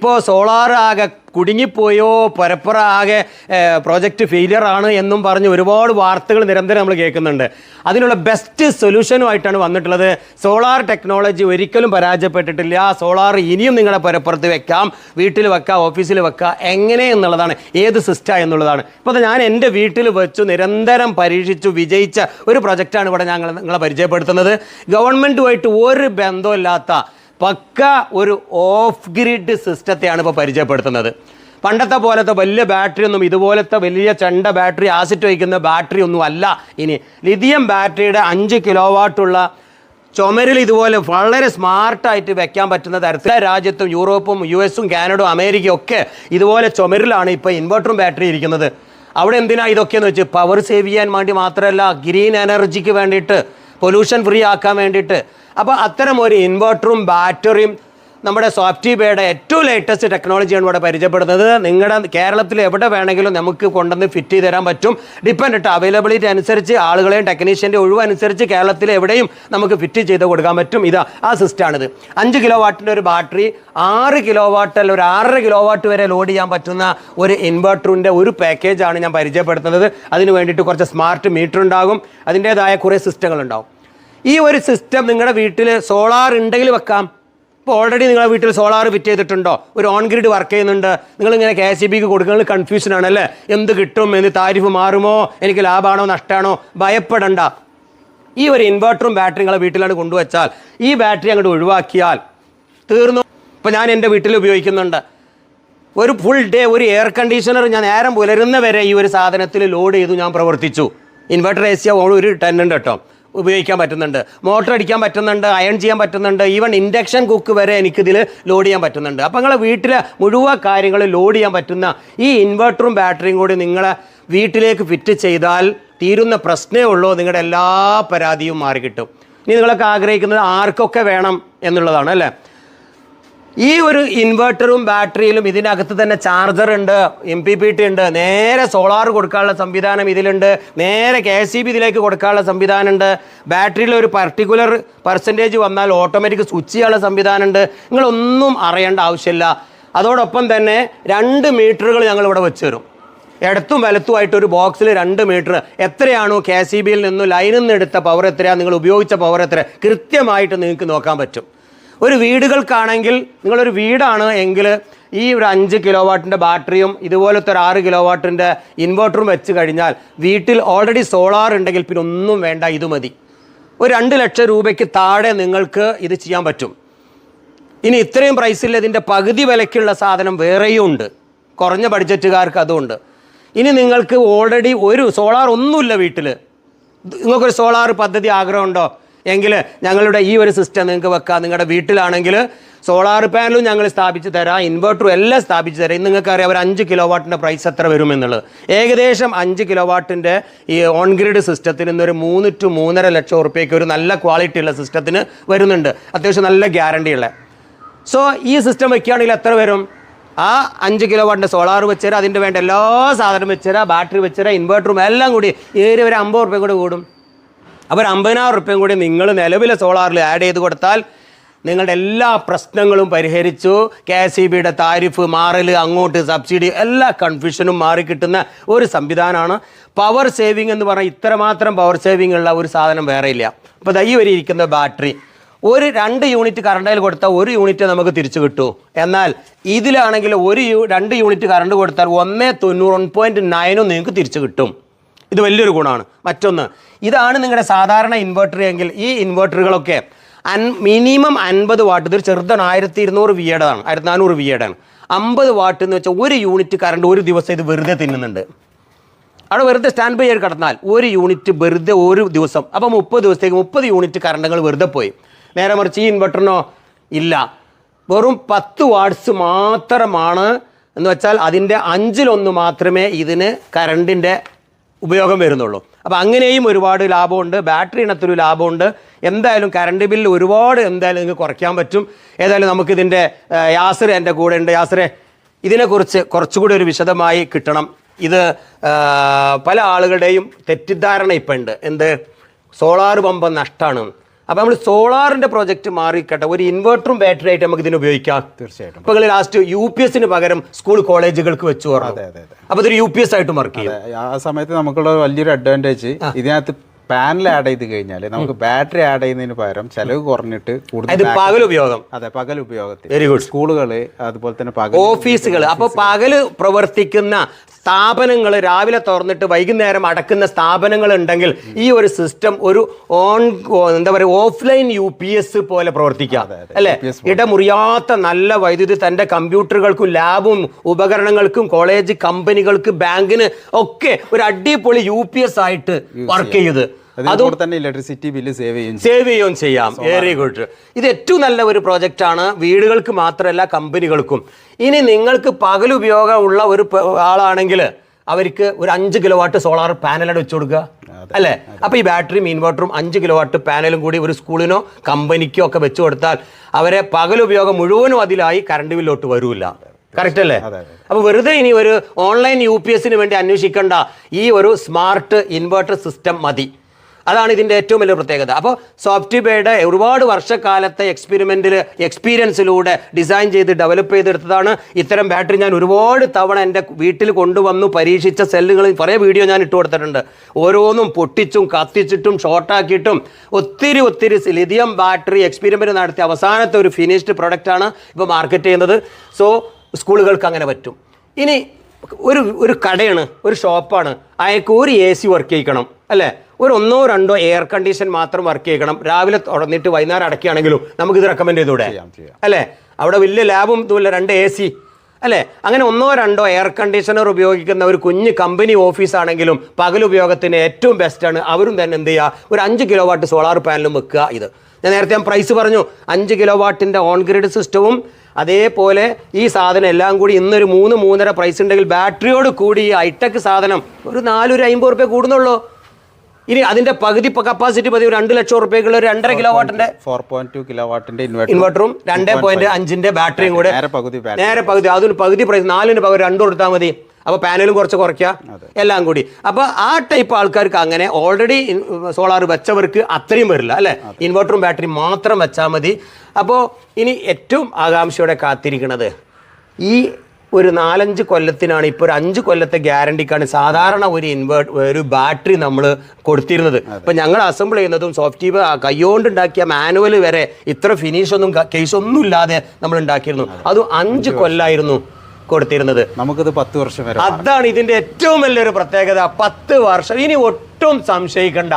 ഇപ്പോൾ സോളാർ ആകെ കുടുങ്ങിപ്പോയോ? പരപ്പുറ ആകെ പ്രോജക്റ്റ് ഫെയിലിയർ ആണ് എന്നും പറഞ്ഞ് ഒരുപാട് വാർത്തകൾ നിരന്തരം നമ്മൾ കേൾക്കുന്നുണ്ട്. അതിനുള്ള ബെസ്റ്റ് സൊല്യൂഷനുമായിട്ടാണ് വന്നിട്ടുള്ളത്. സോളാർ ടെക്നോളജി ഒരിക്കലും പരാജയപ്പെട്ടിട്ടില്ല. സോളാർ ഇനിയും നിങ്ങളുടെ പരപ്പുറത്ത് വെക്കാം. വീട്ടിൽ വെക്കാം ഓഫീസിൽ വെക്കാം. എങ്ങനെ എന്നുള്ളതാണ്. ഏത് സിസ്റ്റം എന്നുള്ളതാണ്. ഇപ്പോൾ ഞാൻ എന്റെ വീട്ടിൽ വെച്ചു നിരന്തരം പരീക്ഷിച്ചു വിജയിച്ച ഒരു പ്രൊജക്റ്റാണ് ഇവിടെ ഞങ്ങൾ നിങ്ങളെ പരിചയപ്പെടുത്തുന്നത്. ഗവൺമെന്റുമായിട്ട് ഒരു ബന്ധമില്ലാത്ത പക്ക ഒരു ഓഫ് ഗ്രിഡ് സിസ്റ്റത്തെയാണ് ഇപ്പോൾ പരിചയപ്പെടുത്തുന്നത്. പണ്ടത്തെ പോലത്തെ വലിയ ബാറ്ററി ഒന്നും ഇതുപോലത്തെ വലിയ ചണ്ട ബാറ്ററി ആസിറ്റ് വയ്ക്കുന്ന ബാറ്ററി ഒന്നും അല്ല. ഇനി ലിഥിയം ബാറ്ററിയുടെ അഞ്ച് കിലോ വാട്ടുള്ള ചുമരിൽ ഇതുപോലെ വളരെ സ്മാർട്ടായിട്ട് വെക്കാൻ പറ്റുന്ന തരത്തിൽ രാജ്യത്തും യൂറോപ്പും യു എസും കാനഡയും അമേരിക്കയും ഒക്കെ ഇതുപോലെ ചുമരിലാണ് ഇപ്പോൾ ഇൻവെർട്ടറും ബാറ്ററി ഇരിക്കുന്നത്. അവിടെ എന്തിനാ ഇതൊക്കെയെന്ന് വെച്ച് പവർ സേവ് ചെയ്യാൻ വേണ്ടി മാത്രമല്ല ഗ്രീൻ എനർജിക്ക് വേണ്ടിയിട്ട് പൊല്യൂഷൻ ഫ്രീ ആക്കാൻ വേണ്ടിയിട്ട് അപ്പോൾ അത്തരം ഒരു ഇൻവെർട്ടറും ബാറ്ററിയും നമ്മുടെ സോഫ്റ്റ്വെയറുടെ ഏറ്റവും ലേറ്റസ്റ്റ് ടെക്നോളജിയാണ് ഇവിടെ പരിചയപ്പെടുന്നത്. നിങ്ങളുടെ കേരളത്തിൽ എവിടെ വേണമെങ്കിലും നമുക്ക് കൊണ്ടുവന്ന് ഫിറ്റ് ചെയ്ത് തരാൻ പറ്റും. ഡിപ്പെൻഡ് ഇട്ട് അവൈലബിലിറ്റി അനുസരിച്ച് ആളുകളെയും ടെക്നീഷ്യന്റെ ഒഴിവ് അനുസരിച്ച് കേരളത്തിൽ എവിടെയും നമുക്ക് ഫിറ്റ് ചെയ്ത് കൊടുക്കാൻ പറ്റും. ഇതാ ആ സിസ്റ്റമാണിത് അഞ്ച് കിലോ വാട്ടിന്റെ ഒരു ബാറ്ററി ആറ് കിലോ വാട്ട് അല്ല ഒരു ആറര കിലോ വാട്ട് വരെ ലോഡ് ചെയ്യാൻ പറ്റുന്ന ഒരു ഇൻവെർട്ടറിന്റെ ഒരു പാക്കേജാണ് ഞാൻ പരിചയപ്പെടുത്തുന്നത്. അതിന് വേണ്ടിയിട്ട് കുറച്ച് സ്മാർട്ട് മീറ്റർ ഉണ്ടാകും. അതിന്റേതായ കുറേ സിസ്റ്റങ്ങൾ ഉണ്ടാവും. ഈ ഒരു സിസ്റ്റം നിങ്ങളുടെ വീട്ടിൽ സോളാർ ഉണ്ടെങ്കിൽ വെക്കാം. ഇപ്പോൾ ഓൾറെഡി നിങ്ങളുടെ വീട്ടിൽ സോളാർ ഫിറ്റ് ചെയ്തിട്ടുണ്ടോ? ഒരു ഓൺ ഗ്രിഡ് വർക്ക് ചെയ്യുന്നുണ്ട്. നിങ്ങളിങ്ങനെ കെ എസ് ബിക്ക് കൊടുക്കുന്നത് കൺഫ്യൂഷൻ ആണല്ലേ എന്ത് കിട്ടും? എന്ത് താരിഫ് മാറുമോ? എനിക്ക് ലാഭമാണോ നഷ്ടമാണോ ഭയപ്പെടണ്ട. ഈ ഒരു ഇൻവെർട്ടറും ബാറ്ററി നിങ്ങളെ വീട്ടിലാണ് കൊണ്ടുവച്ചാൽ ഈ ബാറ്ററി അങ്ങോട്ട് ഒഴിവാക്കിയാൽ തീർന്നു. ഇപ്പോൾ ഞാൻ എന്റെ വീട്ടിൽ ഉപയോഗിക്കുന്നുണ്ട്. ഒരു ഫുൾ ഡേ ഒരു എയർ കണ്ടീഷണർ ഞാൻ നേരം പുലരുന്ന വരെ ഈ ഒരു സാധനത്തിൽ ലോഡ് ചെയ്തു ഞാൻ പ്രവർത്തിച്ചു. ഇൻവെർട്ടർ എ സി ഒരു ടെൻ ഉണ്ട് കേട്ടോ ഉപയോഗിക്കാൻ പറ്റുന്നുണ്ട്. മോട്ടർ അടിക്കാൻ പറ്റുന്നുണ്ട് അയൺ ചെയ്യാൻ പറ്റുന്നുണ്ട് ഈവൻ ഇൻഡക്ഷൻ കുക്ക് വരെ എനിക്കിതിൽ ലോഡ് ചെയ്യാൻ പറ്റുന്നുണ്ട്. അപ്പോൾ നിങ്ങളെ വീട്ടിലെ മുഴുവൻ കാര്യങ്ങൾ ലോഡ് ചെയ്യാൻ പറ്റുന്ന ഈ ഇൻവെർട്ടറും ബാറ്ററിയും കൂടി നിങ്ങളെ വീട്ടിലേക്ക് ഫിറ്റ് ചെയ്താൽ തീരുന്ന പ്രശ്നമേ ഉള്ളൂ. നിങ്ങളുടെ എല്ലാ പരാതിയും മാറി കിട്ടും ഇനി നിങ്ങളൊക്കെ ആഗ്രഹിക്കുന്നത് ആർക്കൊക്കെ വേണം എന്നുള്ളതാണ് അല്ലേ? ഈ ഒരു ഇൻവെർട്ടറും ബാറ്ററിയിലും ഇതിനകത്ത് തന്നെ ചാർജർ ഉണ്ട് എം പി പി ടി ഉണ്ട് നേരെ സോളാർ കൊടുക്കാനുള്ള സംവിധാനം ഇതിലുണ്ട് നേരെ കെ സി ബി ഇതിലേക്ക് കൊടുക്കാനുള്ള സംവിധാനം ഉണ്ട് ബാറ്ററിയിൽ ഒരു പർട്ടിക്കുലർ പെർസെന്റേജ് വന്നാൽ ഓട്ടോമാറ്റിക് സ്വിച്ച് ചെയ്യാനുള്ള സംവിധാനം ഉണ്ട് നിങ്ങളൊന്നും അറിയേണ്ട ആവശ്യമില്ല. അതോടൊപ്പം തന്നെ രണ്ട് മീറ്ററുകൾ ഞങ്ങൾ ഇവിടെ വെച്ച് തരും ഇടത്തും വലത്തുമായിട്ട് ഒരു ബോക്സിൽ രണ്ട് മീറ്റർ എത്രയാണോ കെ സി ബിയിൽ നിന്നും ലൈനിൽ നിന്ന് എടുത്ത പവർ എത്രയാണ് നിങ്ങൾ ഉപയോഗിച്ച പവർ എത്ര കൃത്യമായിട്ട് നിങ്ങൾക്ക് നോക്കാൻ പറ്റും. ഒരു വീടുകൾക്കാണെങ്കിൽ നിങ്ങളൊരു വീടാണ് എങ്കിൽ ഈ ഒരു അഞ്ച് കിലോ വാട്ടിന്റെ ബാറ്ററിയും ഇതുപോലത്തെ ഒരു ആറ് കിലോ വാട്ടിന്റെ ഇൻവെർട്ടറും വെച്ച് കഴിഞ്ഞാൽ വീട്ടിൽ ഓൾറെഡി സോളാർ ഉണ്ടെങ്കിൽ പിന്നെ ഒന്നും വേണ്ട ഇത് മതി. ഒരു രണ്ട് ലക്ഷം രൂപയ്ക്ക് താഴെ നിങ്ങൾക്ക് ഇത് ചെയ്യാൻ പറ്റും. ഇനി ഇത്രയും പ്രൈസിൽ ഇതിന്റെ പകുതി വിലയ്ക്കുള്ള സാധനം വേറെയും ഉണ്ട്. കുറഞ്ഞ ബഡ്ജറ്റുകാർക്ക് അതുമുണ്ട് ഇനി നിങ്ങൾക്ക് ഓൾറെഡി ഒരു സോളാർ ഒന്നുമില്ല വീട്ടിൽ. നിങ്ങൾക്കൊരു സോളാർ പദ്ധതി ആഗ്രഹമുണ്ടോ? എങ്കിൽ ഞങ്ങളുടെ ഈ ഒരു സിസ്റ്റം നിങ്ങൾക്ക് വെക്കാം. നിങ്ങളുടെ വീട്ടിലാണെങ്കിൽ സോളാർ പാനലും ഞങ്ങൾ സ്ഥാപിച്ച് തരാം. ഇൻവെർട്ടറും എല്ലാം സ്ഥാപിച്ച് തരാം. ഇന്ന് നിങ്ങൾക്ക് അറിയാം ഒരു അഞ്ച് കിലോ വാട്ടിന്റെ പ്രൈസ് എത്ര വരുമെന്നുള്ളത് ഏകദേശം അഞ്ച് കിലോ വാട്ടിന്റെ ഈ ഓൺ ഗ്രിഡ് സിസ്റ്റത്തിന് ഇന്നൊരു മൂന്ന് ടു മൂന്നര ലക്ഷം ഉറുപ്പ്യക്ക് ഒരു നല്ല ക്വാളിറ്റി ഉള്ള സിസ്റ്റത്തിന് വരുന്നുണ്ട്. അത്യാവശ്യം നല്ല ഗ്യാരണ്ടി ഉള്ള. സോ ഈ സിസ്റ്റം വെക്കുകയാണെങ്കിൽ എത്ര വരും? ആ അഞ്ച് കിലോ വാട്ടിന്റെ സോളാർ വെച്ചുതരാം അതിന്റെ വേണ്ട എല്ലാ സാധനം വെച്ചുതരാം ബാറ്ററി വെച്ചുതരാം ഇൻവെർട്ടറും എല്ലാം കൂടി ഏറെ ഒരു അമ്പത് ഉറുപ്പ്യ കൂടി കൂടും. അപ്പോൾ ഒരു അമ്പതിനായിരം റുപ്യയും കൂടി നിങ്ങൾ നിലവിലെ സോളാറിൽ ആഡ് ചെയ്ത് കൊടുത്താൽ നിങ്ങളുടെ എല്ലാ പ്രശ്നങ്ങളും പരിഹരിച്ചു. കെ എസ് ഇ ബിയുടെ താരിഫ് മാറൽ അങ്ങോട്ട് സബ്സിഡി എല്ലാ കൺഫ്യൂഷനും മാറി കിട്ടുന്ന ഒരു സംവിധാനമാണ്. പവർ സേവിങ് എന്ന് പറഞ്ഞാൽ ഇത്രമാത്രം പവർ സേവിങ് ഉള്ള ഒരു സാധനം വേറെ ഇല്ല. അപ്പോൾ ദൈ വരെ ഇരിക്കുന്ന ബാറ്ററി ഒരു രണ്ട് യൂണിറ്റ് കറണ്ടിൽ കൊടുത്താൽ ഒരു യൂണിറ്റ് നമുക്ക് തിരിച്ചു കിട്ടൂ. എന്നാൽ ഇതിലാണെങ്കിൽ ഒരു രണ്ട് യൂണിറ്റ് കറണ്ട് കൊടുത്താൽ ഒന്നേ തൊണ്ണൂറ് പോയിന്റ് നയനും നിങ്ങൾക്ക് തിരിച്ചു കിട്ടും. ഇത് വലിയൊരു ഗുണമാണ്. മറ്റൊന്ന് ഇതാണ് നിങ്ങളുടെ സാധാരണ ഇൻവെർട്ടർ എങ്കിൽ ഈ ഇൻവെർട്ടറുകളൊക്കെ അൻ മിനിമം അൻപത് വാട്ട് ഇതൊരു ചെറുതാണ് ആയിരത്തി ഇരുന്നൂറ് വിയഡാണ് ആയിരത്തി നാനൂറ് വിയഡാണ് അമ്പത് വാട്ട് എന്ന് വെച്ചാൽ ഒരു യൂണിറ്റ് കറണ്ട് ഒരു ദിവസം ഇത് വെറുതെ തിന്നുന്നുണ്ട്. അവിടെ വെറുതെ സ്റ്റാൻഡ് ബൈ ചെയ്ത് കിടന്നാൽ ഒരു യൂണിറ്റ് വെറുതെ ഒരു ദിവസം അപ്പോൾ മുപ്പത് ദിവസത്തേക്ക് മുപ്പത് യൂണിറ്റ് കറണ്ടുകൾ വെറുതെ പോയി. നേരെ മറിച്ച് ഈ ഇൻവെർട്ടറിനോ ഇല്ല. വെറും പത്ത് വാട്ട്സ് മാത്രമാണ് എന്ന് വെച്ചാൽ അതിന്റെ അഞ്ചിലൊന്ന് മാത്രമേ ഇതിന് കറണ്ടിന്റെ ഉപയോഗം വരുന്നുള്ളൂ. അപ്പോൾ അങ്ങനെയും ഒരുപാട് ലാഭമുണ്ട്. ബാറ്ററി ഇനത്തൊരു ലാഭമുണ്ട്. എന്തായാലും കറണ്ട് ബില്ല് ഒരുപാട് എന്തായാലും നിങ്ങൾക്ക് കുറയ്ക്കാൻ പറ്റും. ഏതായാലും നമുക്കിതിന്റെ യാസർ എന്റെ കൂടെ ഉണ്ട്. യാസറെ ഇതിനെക്കുറിച്ച് കുറച്ചുകൂടി ഒരു വിശദമായി കിട്ടണം. ഇത് പല ആളുകളുടെയും തെറ്റിദ്ധാരണ ഇപ്പം ഉണ്ട്. എന്ത്? സോളാർ പമ്പ് നഷ്ടമാണ് അപ്പോൾ നമ്മൾ സോളാറിന്റെ പ്രോജക്റ്റ് മാറിക്കട്ടെ. ഒരു ഇൻവെർട്ടറും ബാറ്ററി ആയിട്ട് നമുക്ക് ഇതിന് ഉപയോഗിക്കാം. തീർച്ചയായിട്ടും. ഇപ്പൊ ലാസ്റ്റ് യു പി എസിന് പകരം സ്കൂൾ കോളേജുകൾക്ക് വെച്ചു അതെ അതെ അപ്പോൾ അപ്പൊ ഇതൊരു യു പി എസ് ആയിട്ട് മാർക്ക് ചെയ്യും. ആ സമയത്ത് നമുക്കുള്ള വലിയൊരു അഡ്വാന്റേജ് ഇതിനകത്ത് പാനൽ ആഡ് ചെയ്ത് കഴിഞ്ഞാൽ നമുക്ക് ബാറ്ററി ആഡ് ചെയ്യുന്നതിന് പകരം ചെലവ് കുറഞ്ഞിട്ട് കൂടുതൽ പകൽ ഉപയോഗം. അതെ പകൽ ഉപയോഗത്തിൽ. വെരി ഗുഡ് സ്കൂളുകൾ അതുപോലെ തന്നെ പകൽ ഓഫീസുകൾ അപ്പൊ പകൽ പ്രവർത്തിക്കുന്ന സ്ഥാപനങ്ങൾ രാവിലെ തുറന്നിട്ട് വൈകുന്നേരം അടക്കുന്ന സ്ഥാപനങ്ങൾ ഉണ്ടെങ്കിൽ ഈ ഒരു സിസ്റ്റം ഒരു ഓൺ എന്താ പറയുക ഓഫ്ലൈൻ യു പി എസ് പോലെ പ്രവർത്തിക്കാം അല്ലെ? ഇടമുറിയാത്ത നല്ല വൈദ്യുതി തന്റെ കമ്പ്യൂട്ടറുകൾക്കും ലാബും ഉപകരണങ്ങൾക്കും കോളേജ് കമ്പനികൾക്ക് ബാങ്കിന് ഒക്കെ ഒരു അടിപൊളി യു പി എസ് ആയിട്ട് വർക്ക് ചെയ്ത്. തന്നെ ഇലക്ട്രിസിറ്റി ബില്ല് സേവ് ചെയ്യും. സേവ് ചെയ്യുകയും ചെയ്യാം. വെരി ഗുഡ് ഇത് ഏറ്റവും നല്ല ഒരു പ്രോജക്റ്റ് ആണ്. വീടുകൾക്ക് മാത്രമല്ല കമ്പനികൾക്കും. ഇനി നിങ്ങൾക്ക് പകൽ ഉപയോഗമുള്ള ഒരു ആളാണെങ്കിൽ അവർക്ക് ഒരു അഞ്ച് കിലോ വാട്ട് സോളാർ പാനലാണ് വെച്ചു കൊടുക്കുക. അല്ലേ? അപ്പൊ ഈ ബാറ്ററിയും ഇൻവെർട്ടറും അഞ്ച് കിലോ വാട്ട് പാനലും കൂടി ഒരു സ്കൂളിനോ കമ്പനിക്കോ ഒക്കെ വെച്ചു കൊടുത്താൽ അവരെ പകൽ ഉപയോഗം മുഴുവനും അതിലായി കറണ്ട് ബില്ലോട്ട് വരൂല കറക്റ്റ് അല്ലേ. അപ്പോൾ വെറുതെ ഇനി ഒരു ഓൺലൈൻ യു പി എസിന് വേണ്ടി അന്വേഷിക്കേണ്ട. ഈ ഒരു സ്മാർട്ട് ഇൻവെർട്ടർ സിസ്റ്റം മതി. അതാണ് ഇതിന്റെ ഏറ്റവും വലിയ പ്രത്യേകത. അപ്പോൾ സോഫ്റ്റ്വെയറുടെ ഒരുപാട് വർഷക്കാലത്തെ എക്സ്പെരിമെന്റിൽ എക്സ്പീരിയൻസിലൂടെ ഡിസൈൻ ചെയ്ത് ഡെവലപ്പ് ചെയ്തെടുത്തതാണ്. ഇത്തരം ബാറ്ററി ഞാൻ ഒരുപാട് തവണ എന്റെ വീട്ടിൽ കൊണ്ടുവന്നു പരീക്ഷിച്ച സെല്ലുകൾ കുറേ വീഡിയോ ഞാൻ ഇട്ട് കൊടുത്തിട്ടുണ്ട്. ഓരോന്നും പൊട്ടിച്ചും കത്തിച്ചിട്ടും ഷോർട്ടാക്കിയിട്ടും ഒത്തിരി ഒത്തിരി ലിഥിയം ബാറ്ററി എക്സ്പെരിമെന്റ് നടത്തിയ അവസാനത്തെ ഒരു ഫിനിഷ്ഡ് പ്രൊഡക്റ്റാണ് ഇപ്പോൾ മാർക്കറ്റ് ചെയ്യുന്നത്. സോ സ്കൂളുകൾക്ക് അങ്ങനെ പറ്റും. ഇനി ഒരു ഒരു കടയാണ് ഒരു ഷോപ്പാണ് അയാൾക്ക് ഒരു എ സി വർക്ക് ചെയ്യിക്കണം അല്ലേ? ഒരു ഒന്നോ രണ്ടോ എയർ കണ്ടീഷൻ മാത്രം വർക്ക് ചെയ്യണം രാവിലെ തുറന്നിട്ട് വൈകുന്നേരം അടക്കുകയാണെങ്കിലും നമുക്കിത് റെക്കമെൻഡ് ചെയ്തൂടെ. അല്ലേ? അവിടെ വലിയ ലാബും ഇതുമില്ല രണ്ട് എ സി അല്ലേ? അങ്ങനെ ഒന്നോ രണ്ടോ എയർ കണ്ടീഷണർ ഉപയോഗിക്കുന്ന ഒരു കുഞ്ഞ് കമ്പനി ഓഫീസ് ആണെങ്കിലും പകൽ ഉപയോഗത്തിന് ഏറ്റവും ബെസ്റ്റാണ് അവരും തന്നെ എന്ത് ചെയ്യുക ഒരു അഞ്ച് കിലോ വാട്ട് സോളാർ പാനലും വെക്കുക ഇത്. ഞാൻ നേരത്തെ ഞാൻ പ്രൈസ് പറഞ്ഞു. അഞ്ച് കിലോ വാട്ടിന്റെ ഓൺ ഗ്രിഡ് സിസ്റ്റവും അതേപോലെ ഈ സാധനം എല്ലാം കൂടി ഇന്നൊരു മൂന്ന് മൂന്നര പ്രൈസ് ഉണ്ടെങ്കിൽ ബാറ്ററിയോട് കൂടി ഈ ഹൈടെക് സാധനം ഒരു നാലൊരു അമ്പത് റുപ്യ കൂടുന്നുള്ളൂ. ഇനി അതിന്റെ പകുതി കപ്പാസിറ്റി പതിവ് രണ്ട് ലക്ഷം റുപ്യക്കുള്ള ഒരു രണ്ടര കിലോ വാട്ടിന്റെ ഫോർ പോയിന്റ് ടു കിലോ വാട്ടിന്റെ ഇൻവെർട്ടറും രണ്ട് പോയിന്റ് അഞ്ചിന്റെ ബാറ്ററിയും കൂടെ. നേരെ പകുതി പകുതി. അതിന് പകുതി പ്രൈസ് നാലിന് പകരം രണ്ടു കൊടുത്താൽ മതി. അപ്പോൾ പാനലും കുറച്ച് കുറയ്ക്കുക എല്ലാം കൂടി. അപ്പോൾ ആ ടൈപ്പ് ആൾക്കാർക്ക് അങ്ങനെ ഓൾറെഡി സോളാർ വെച്ചവർക്ക് അത്രയും വരില്ല അല്ലേ? ഇൻവെർട്ടറും ബാറ്ററി മാത്രം വെച്ചാൽ മതി. അപ്പോൾ ഇനി ഏറ്റവും ആകാംക്ഷയോടെ കാത്തിരിക്കുന്നത് ഈ ഒരു നാലഞ്ച് കൊല്ലത്തിനാണ് ഇപ്പോൾ ഒരു അഞ്ച് കൊല്ലത്തെ ഗ്യാരണ്ടിക്കാണ് സാധാരണ ഒരു ഇൻവേർട്ട് ഒരു ബാറ്ററി നമ്മൾ കൊടുത്തിരുന്നത്. ഇപ്പം ഞങ്ങൾ അസംബിൾ ചെയ്യുന്നതും സോഫ്റ്റ്വെയർ കൈകൊണ്ട് ഉണ്ടാക്കിയ മാനുവൽ വരെ ഇത്ര ഫിനിഷ് ഒന്നും കേസ് ഒന്നും ഇല്ലാതെ നമ്മൾ ഉണ്ടാക്കിയിരുന്നു. അതും. അഞ്ച് കൊല്ലായിരുന്നു കൊടുത്തിരുന്നത്. നമുക്കത് പത്ത് വർഷം വരെ അതാണ് ഇതിന്റെ ഏറ്റവും വലിയൊരു പ്രത്യേകത. പത്ത് വർഷം. ഇനി ഒട്ടും സംശയിക്കണ്ട.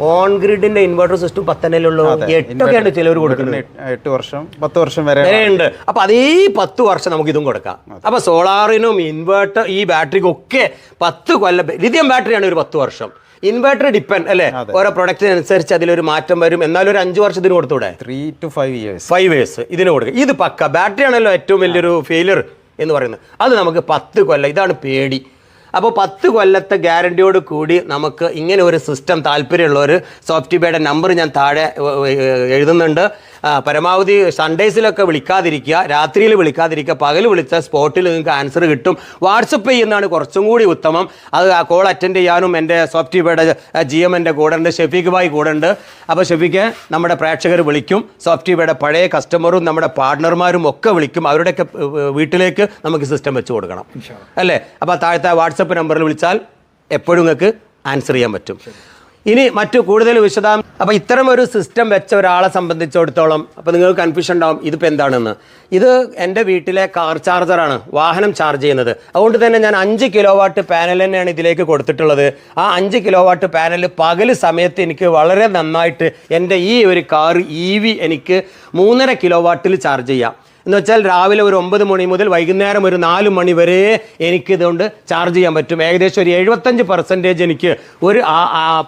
ഓൺ ഗ്രിഡിന്റെ ഇൻവെർട്ടർ സിസ്റ്റം പത്തനയിലുള്ള എട്ടൊക്കെയാണ് ചിലവർ കൊടുക്കുന്നത്. എട്ട് വർഷം പത്ത് വർഷം വരെ ഉണ്ട് അപ്പൊ അതേ പത്ത് വർഷം നമുക്ക് ഇതും കൊടുക്കാം. അപ്പൊ സോളാറിനും ഇൻവെർട്ടർ ഈ ബാറ്ററിക്കും ഒക്കെ പത്ത് കൊല്ലം ലിഥിയം ബാറ്ററിയാണ് ഒരു പത്ത് വർഷം. ഇൻവെർട്ടർ ഡിപ്പെൻഡ് അല്ലേ? ഓരോ പ്രൊഡക്റ്റിനനുസരിച്ച് അതിലൊരു മാറ്റം വരും. എന്നാലും ഒരു അഞ്ച് വർഷത്തിന് കൊടുത്തൂടെ? Three to five years five years ഇതിന് കൊടുക്കുക ഇത് പക്ക. ബാറ്ററി ആണല്ലോ ഏറ്റവും വലിയൊരു ഫെയിലിയർ എന്ന് പറയുന്നത്. അത് നമുക്ക് പത്ത് കൊല്ലം ഇതാണ് പേടി. അപ്പോൾ പത്ത് കൊല്ലത്തെ ഗ്യാരണ്ടിയോട് കൂടി നമുക്ക് ഇങ്ങനെ ഒരു സിസ്റ്റം താല്പര്യമുള്ളവർ സോഫ്റ്റ്വെയറുടെ നമ്പർ ഞാൻ താഴെ എഴുതുന്നുണ്ട്. പരമാവധി സൺഡേസിലൊക്കെ വിളിക്കാതിരിക്കുക രാത്രിയിൽ വിളിക്കാതിരിക്കുക പകൽ വിളിച്ച സ്പോട്ടിൽ നിങ്ങൾക്ക് ആൻസർ കിട്ടും. വാട്സപ്പ് ചെയ്യുന്നതാണ് കുറച്ചും കൂടി ഉത്തമം. അത് ആ കോൾ അറ്റൻഡ് ചെയ്യാനും എന്റെ സോഫ്റ്റ്വെയറുടെ ജി എം എന്റെ കൂടെ ഉണ്ട് ഷെഫീഖ് ഭായി കൂടെ ഉണ്ട്. അപ്പോൾ ഷെഫീഖ് നമ്മുടെ പ്രേക്ഷകർ വിളിക്കും. സോഫ്റ്റ്വെയറുടെ പഴയ കസ്റ്റമറും നമ്മുടെ പാർട്ട്ണർമാരും ഒക്കെ വിളിക്കും. അവരുടെയൊക്കെ വീട്ടിലേക്ക് നമുക്ക് സിസ്റ്റം വെച്ച് കൊടുക്കണം. അല്ലേ? അപ്പോൾ താഴത്തെ വാട്സപ്പ് നമ്പറിൽ വിളിച്ചാൽ എപ്പോഴും നിങ്ങൾക്ക് ആൻസർ ചെയ്യാൻ പറ്റും. ഇനി മറ്റു കൂടുതൽ വിശദാം അപ്പോൾ ഇത്തരം ഒരു സിസ്റ്റം വെച്ച ഒരാളെ സംബന്ധിച്ചിടത്തോളം അപ്പോൾ നിങ്ങൾ കൺഫ്യൂഷൻ ഉണ്ടാവും ഇതിപ്പോൾ എന്താണെന്ന്. ഇത് എന്റെ വീട്ടിലെ കാർ ചാർജറാണ് വാഹനം ചാർജ് ചെയ്യുന്നത്. അതുകൊണ്ട് തന്നെ ഞാൻ അഞ്ച് കിലോ വാട്ട് പാനൽ തന്നെയാണ് ഇതിലേക്ക് കൊടുത്തിട്ടുള്ളത്. ആ അഞ്ച് കിലോ വാട്ട് പാനൽ പകൽ സമയത്ത് എനിക്ക് വളരെ നന്നായിട്ട് എന്റെ ഈ ഒരു കാർ ഇ വി എനിക്ക് മൂന്നര കിലോ വാട്ടിൽ ചാർജ് ചെയ്യാം. എന്ന് വെച്ചാൽ രാവിലെ ഒരു ഒമ്പത് മണി മുതൽ വൈകുന്നേരം ഒരു നാല് മണി വരെ എനിക്ക് ഇതുകൊണ്ട് ചാർജ് ചെയ്യാൻ പറ്റും. ഏകദേശം ഒരു എഴുപത്തഞ്ച് പെർസെന്റേജ് എനിക്ക് ഒരു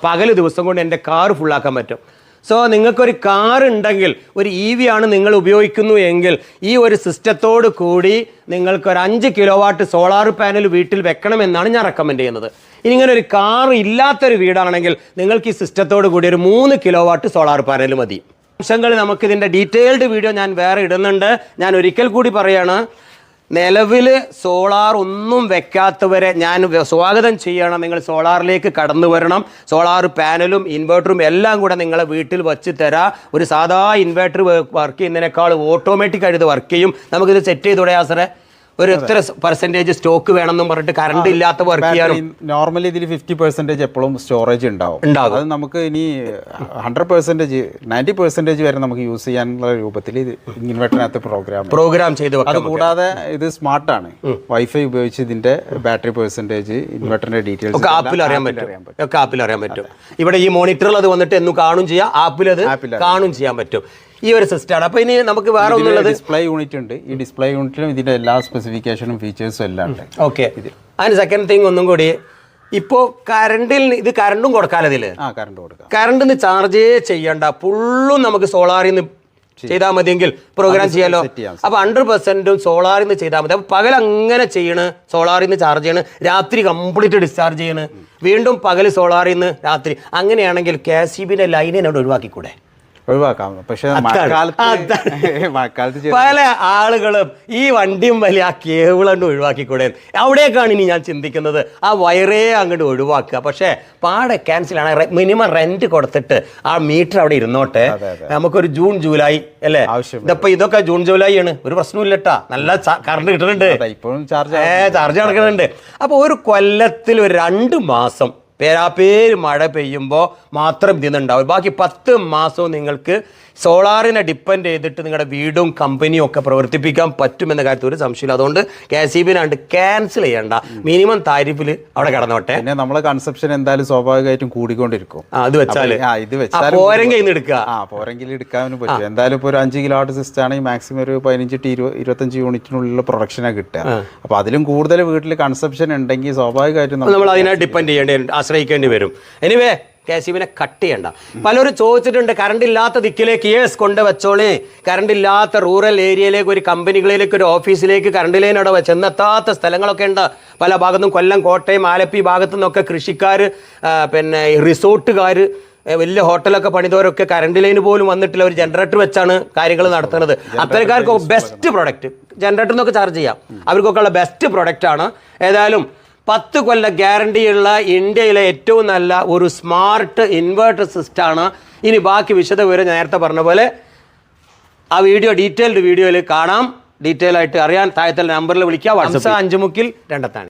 പകൽ ദിവസം കൊണ്ട് എന്റെ കാർ ഫുള്ളാക്കാൻ പറ്റും. സോ നിങ്ങൾക്കൊരു കാർ ഉണ്ടെങ്കിൽ ഒരു ഇ വി ആണ് നിങ്ങൾ ഉപയോഗിക്കുന്നു എങ്കിൽ ഈ ഒരു സിസ്റ്റത്തോട് കൂടി നിങ്ങൾക്ക് ഒരു അഞ്ച് കിലോ വാട്ട് സോളാർ പാനൽ വീട്ടിൽ വെക്കണമെന്നാണ് ഞാൻ റെക്കമെൻഡ് ചെയ്യുന്നത്. ഇനി ഇങ്ങനെ ഒരു കാർ ഇല്ലാത്തൊരു വീടാണെങ്കിൽ നിങ്ങൾക്ക് ഈ സിസ്റ്റത്തോട് കൂടി ഒരു മൂന്ന് കിലോ വാട്ട് സോളാർ പാനൽ മതി. അംശങ്ങൾ നമുക്ക് ഇതിന്റെ ഡീറ്റെയിൽഡ് വീഡിയോ ഞാൻ വേറെ ഇടുന്നുണ്ട്. ഞാൻ ഒരിക്കൽ കൂടി പറയാണ് നിലവിൽ സോളാർ ഒന്നും വെക്കാത്തവരെ ഞാൻ സ്വാഗതം ചെയ്യണം. നിങ്ങൾ സോളാറിലേക്ക് കടന്നു വരണം. സോളാർ പാനലും ഇൻവെർട്ടറും എല്ലാം കൂടെ നിങ്ങളെ വീട്ടിൽ വച്ച് തരാം. ഒരു സാധാ ഇൻവെർട്ടർ വർക്ക് ചെയ്യുന്നതിനേക്കാൾ ഓട്ടോമാറ്റിക്കായിട്ട് വർക്ക് ചെയ്യും. നമുക്കിത് സെറ്റ് ചെയ്തോടെ ആസറെ ഒരു എത്ര പെർസെന്റേജ് സ്റ്റോക്ക് വേണമെന്നും പറഞ്ഞിട്ട് കറണ്ട് ഇല്ലാത്ത വർക്ക് ചെയ്യാനും നോർമലി ഇതിൽ ഫിഫ്റ്റി പെർസെന്റേജ് എപ്പോഴും സ്റ്റോറേജ് ഉണ്ടാവും. ഉണ്ടാവും അത് നമുക്ക് ഇനി ഹൺഡ്രഡ് പെർസെന്റേജ് നയന്റി പെർസെന്റേജ് വരെ നമുക്ക് യൂസ് ചെയ്യാനുള്ള രൂപത്തിൽ ഇത് ഇൻവെർട്ടറിനകത്ത് പ്രോഗ്രാം പ്രോഗ്രാം ചെയ്ത് അത് കൂടാതെ ഇത് സ്മാർട്ടാണ് വൈഫൈ ഉപയോഗിച്ച് ഇതിന്റെ ബാറ്ററി പെർസെന്റേജ് ഇൻവെർട്ടറിന്റെ ഡീറ്റെയിൽസ് ഒക്കെ ആപ്പിൽ അറിയാൻ പറ്റും. ഒക്കെ ആപ്പിൽ അറിയാൻ പറ്റും. ഇവിടെ ഈ മോണിറ്ററിൽ അത് വന്നിട്ട് എന്നും കാണും ചെയ്യാം. ആപ്പിൽ അത് കാണും ചെയ്യാൻ പറ്റും. ഈ ഒരു സിസ്റ്റമാണ് അപ്പോൾ ഇനി നമുക്ക് വേറെ ഒന്നുള്ളത്? ഡിസ്പ്ലേ യൂണിറ്റ് ഉണ്ട്. ഈ ഡിസ്പ്ലേ യൂണിറ്റിലും ഇതിന്റെ എല്ലാ സ്പെസിഫിക്കേഷനും ഫീച്ചേഴ്സും എല്ലാം ഉണ്ട്. ഓക്കെ അതിന് സെക്കൻഡ് തിങ് ഒന്നും കൂടി ഇപ്പോൾ കറണ്ടിൽ ഇത് കറണ്ടും കൊടുക്കാലോ ഇതിൽ ആ കറണ്ട് കൊടുക്കാം. കറണ്ടിന് ചാർജേ ചെയ്യണ്ട. ഫുള്ളും നമുക്ക് സോളാറിൽ നിന്ന് ചെയ്താൽ മതിയെങ്കിൽ പ്രോഗ്രാം ചെയ്യാലോ? അപ്പോൾ ഹൺഡ്രഡ് പെർസെന്റും സോളാറിൽ നിന്ന് ചെയ്താൽ മതി. അപ്പോൾ പകൽ അങ്ങനെ ചെയ്യണ് സോളാറിൽ നിന്ന് ചാർജ് ചെയ്യണ് രാത്രി കംപ്ലീറ്റ് ഡിസ്ചാർജ് ചെയ്യണ്. വീണ്ടും പകൽ സോളാറിൽ നിന്ന് രാത്രി. അങ്ങനെയാണെങ്കിൽ കെ സി ബിന്റെ ലൈനിനോട് ഒഴിവാക്കിക്കൂടെ? ഒഴിവാക്കാം പക്ഷെ. മഴക്കാലത്ത്. മഴക്കാലത്ത് പല ആളുകളും ഈ വണ്ടിയും വലിയ ആ കേബിളണ്ട് ഒഴിവാക്കിക്കൂടെ. അവിടേക്കാണ് ഇനി ഞാൻ ചിന്തിക്കുന്നത്. ആ വയറേ അങ്ങോട്ട് ഒഴിവാക്കുക. പക്ഷേ പാടെ ക്യാൻസൽ ആണ്. മിനിമം റെന്റ് കൊടുത്തിട്ട് ആ മീറ്റർ അവിടെ ഇരുന്നോട്ടെ. നമുക്കൊരു ജൂൺ ജൂലൈ അല്ലേ? ഇതപ്പോ ഇതൊക്കെ ജൂൺ ജൂലൈ ആണ്. ഒരു പ്രശ്നമില്ലട്ടാ നല്ല കറണ്ട് കിട്ടുന്നുണ്ട്. ഇപ്പോഴും ചാർജ് ചാർജ് നടക്കുന്നുണ്ട്. അപ്പോൾ ഒരു കൊല്ലത്തിൽ ഒരു രണ്ട് മാസം പേരാപ്പേര് മഴ പെയ്യുമ്പോൾ മാത്രം ഇതിന്നുണ്ടാവും ബാക്കി പത്ത് മാസവും നിങ്ങൾക്ക് സോളാറിനെ ഡിപ്പെൻഡ് ചെയ്തിട്ട് നിങ്ങളുടെ വീടും കമ്പനിയും ഒക്കെ പ്രവർത്തിപ്പിക്കാൻ പറ്റുമെന്ന കാര്യത്തിൽ ഒരു സംശയമില്ല. അതുകൊണ്ട് കെ സി ബിനാണ്ട് ക്യാൻസൽ ചെയ്യണ്ട. മിനിമം താരിഫിൽ അവിടെ കടന്നോട്ടെ. പിന്നെ നമ്മളെ കൺസെപ്ഷൻ എന്തായാലും സ്വാഭാവികമായിട്ടും കൂടിക്കൊണ്ടിരിക്കും. അത് ആ, ഇത് വെച്ചാൽ പോരെങ്കിൽ എടുക്കുക. ആ പോരെങ്കിൽ എടുക്കാനും പറ്റും എന്തായാലും ഇപ്പോൾ ഒരു അഞ്ച് കിലോ വാട്ട് സിസ്റ്റം ആണെങ്കിൽ മാക്സിമം ഒരു പതിനഞ്ച് ടു ഇരുപത് ഇരുപത്തഞ്ച് യൂണിറ്റിനുള്ള പ്രൊഡക്ഷനാണ് കിട്ടുക. അപ്പൊ അതിലും കൂടുതൽ വീട്ടിൽ കൺസെപ്ഷൻ ഉണ്ടെങ്കിൽ സ്വാഭാവികമായിട്ടും നമ്മൾ അതിനെ ഡിപ്പെൻഡ് ചെയ്യേണ്ടി ആശ്രയിക്കേണ്ടി വരും. എനിവേ കെ സി ബിനെ കട്ട് ചെയ്യണ്ട. പലരും ചോദിച്ചിട്ടുണ്ട് കറണ്ട് ഇല്ലാത്ത ദിക്കിലേക്ക് യേസ് കൊണ്ട് വെച്ചോളേ കറണ്ട് ഇല്ലാത്ത റൂറൽ ഏരിയയിലേക്ക് ഒരു കമ്പനികളിലേക്ക് ഒരു ഓഫീസിലേക്ക് കറണ്ട് ലൈൻ അവിടെ ചെന്നെത്താത്ത സ്ഥലങ്ങളൊക്കെ ഉണ്ട്. പല ഭാഗത്തും കൊല്ലം കോട്ടയം ആലപ്പി ഭാഗത്തു നിന്നൊക്കെ കൃഷിക്കാർ പിന്നെ റിസോർട്ടുകാർ വലിയ ഹോട്ടലൊക്കെ പണിതവരൊക്കെ കറണ്ട് ലൈന് പോലും വന്നിട്ടില്ല ഒരു ജനറേറ്റർ വെച്ചാണ് കാര്യങ്ങൾ നടത്തുന്നത്. അത്തരക്കാർക്ക് ബെസ്റ്റ് പ്രൊഡക്റ്റ് ജനറേറ്റർ നിന്നൊക്കെ ചാർജ് ചെയ്യാം. അവർക്കൊക്കെ ഉള്ള ബെസ്റ്റ് പ്രൊഡക്റ്റ് ആണ്. ഏതായാലും പത്ത് കൊല്ല ഗ്യാരണ്ടിയുള്ള ഇന്ത്യയിലെ ഏറ്റവും നല്ല ഒരു സ്മാർട്ട് ഇൻവേർട്ടർ സിസ്റ്റമാണ് ഇനി ബാക്കി വിശദ വിവരം ഞാൻ നേരത്തെ പറഞ്ഞ പോലെ ആ വീഡിയോ ഡീറ്റെയിൽഡ് വീഡിയോയിൽ കാണാം. ഡീറ്റെയിൽ ആയിട്ട് അറിയാൻ താഴത്തെ നമ്പറിൽ വിളിക്കുക വാട്സപ്പ് അഞ്ചുമുക്കിൽ രണ്ടത്താണ്